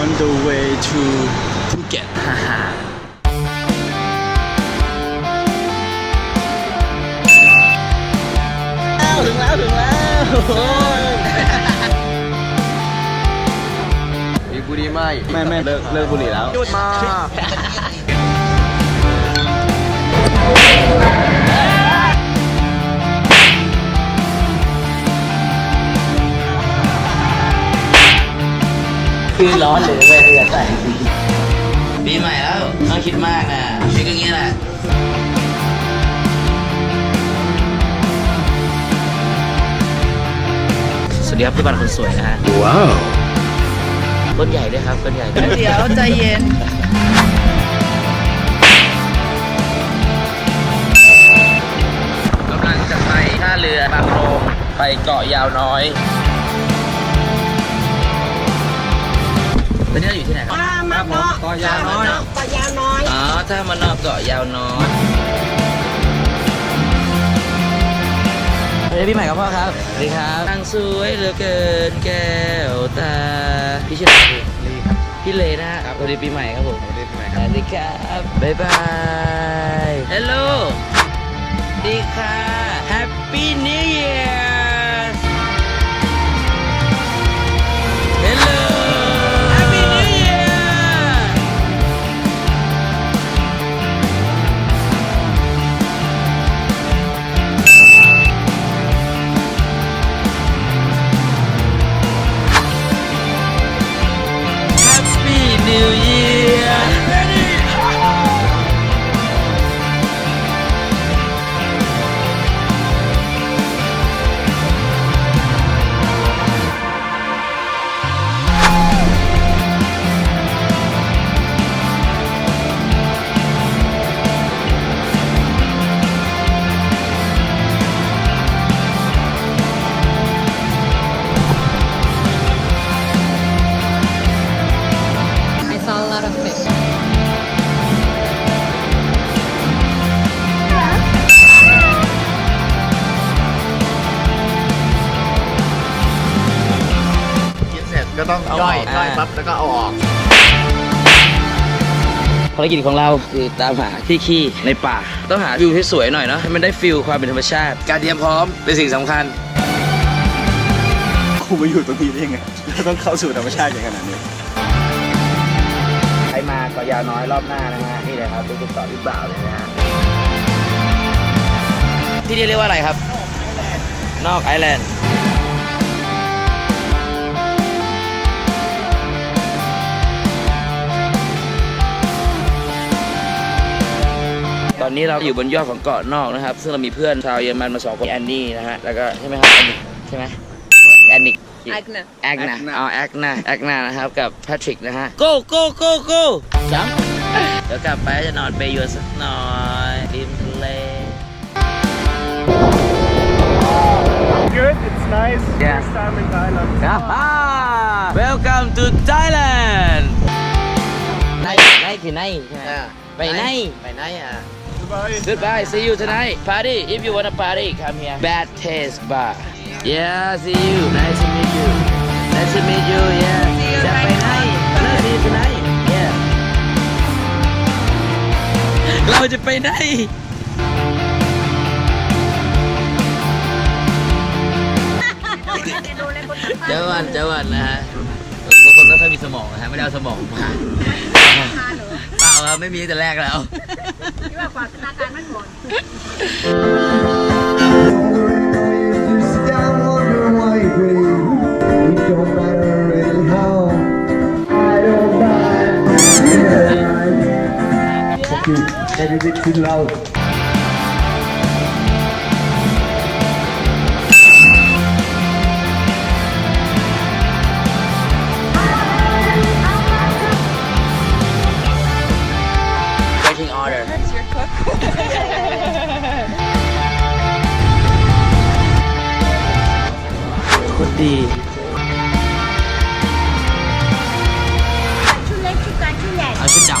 on the way to Phuket ฮ่าฮ่าถึงแล้วถึงแล้วโอ้ยมีบุรีไม่ไม่ไม่เลิกเลิกบุหรี่แล้วหยุดมา คือร้อนหรือไม่เรือใส่ปีใหม่แล้วต้องคิดมากนะชีวิตก็อย่างเงี้ยแหละสวัสดีครับพี่บันคนสวยนะฮะว้าวก้นใหญ่ด้วยครับก้นใหญ่เดี๋ยวใจเย็น กำลังจะไปท่าเรือบางโรงไปเกาะยาวน้อย ตอนนี้เราอยู่ที่ไหนครับครับผมต่อยาน้อยต่อยาวน้อย อ๋อ ถ้ามานอกเกาะยาวน้อยเฮ้ยพี่ใหม่กับพ่อครับ สวัสดีครับนางสวยเหลือเกินแก้วตา พี่ชื่ออะไรพี่ลีครับ พี่เลนะฮะสวัสดีปีใหม่ครับผม สวัสดีปีใหม่สวัสดีครับ บ๊ายบาย ฮัลโหลดีค่ะ Happy กินเสร็จก็ต้องย่อยย่อยปั๊บแล้วก็เอาออกภารกิจของเราคือตามหาที่ขี้ในป่า ต้องหาวิวที่สวยหน่อยเนาะให้มันได้ฟิลความเป็นธรรมชาติ การเตรียมพร้อมเป็นสิ่งสำคัญ กูมาอยู่ตรงนี้ได้ยังไงแล้วต้องเข้าสู่ธรรมชาติอย่างขนาดนี้ใครมาเกาะยาวน้อยรอบหน้านะฮะนี่เลยครับเป็นเกาะที่บ่าวเลยนะฮะที่นี่เรียกว่าอะไรครับ นอกไอแลนด์ ตอนนี้เราอยู่บนยอดของเกาะนอกนะครับ ซึ่งเรามีเพื่อนชาวเยอรมันมาสองคนแอนนี่นะฮะแล้วก็ใช่ไหมครับแอนนิกใช่ไหมแอนนิก Agna แอคนะเอาแอคนะแอคนะนะครับกับแพทริกนะฮะ go go go go จังเดี๋ยวกลับไปจะนอนไปอยู่สักหน่อยริมทะเล Good it's nice Yeah. first time in Thailand welcome to Thailand ในในคือในใช่ไหมไปในไปไหนอะ Goodbye goodbye see you tonight party if you wanna party come here bad taste bar yeah see you nice to meet you nice to meet you yeah จะไปไหน no see you tonight yeah เราจะไปไหน เจ้าวันเจ้าวันนะฮะบางคนไม่ค่อยมีสมองนะฮะ ไม่ได้เอาสมองมาเปล่า ครับไม่มีตั้งแต่แรกแล้วที่ว่าฝากธนาคารมันก่อน Sit down, wonder why you breathe. It ดีชุดเล็กชุดกลางชุดใหญ่เอาชุดดชุำ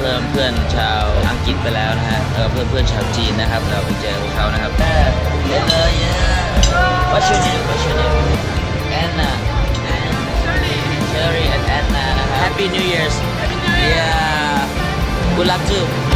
เริ่มเพื่อนชาวอังกฤษไปแล้วนะฮะแล้วเพื่อนเพื่อนชาวจีนนะครับ เราไปเจอพวกเขานะครับเล่นเลย What's your name What's your name Anna Cherry and Anna นะครับ Happy New Year's Happy New Year yeah too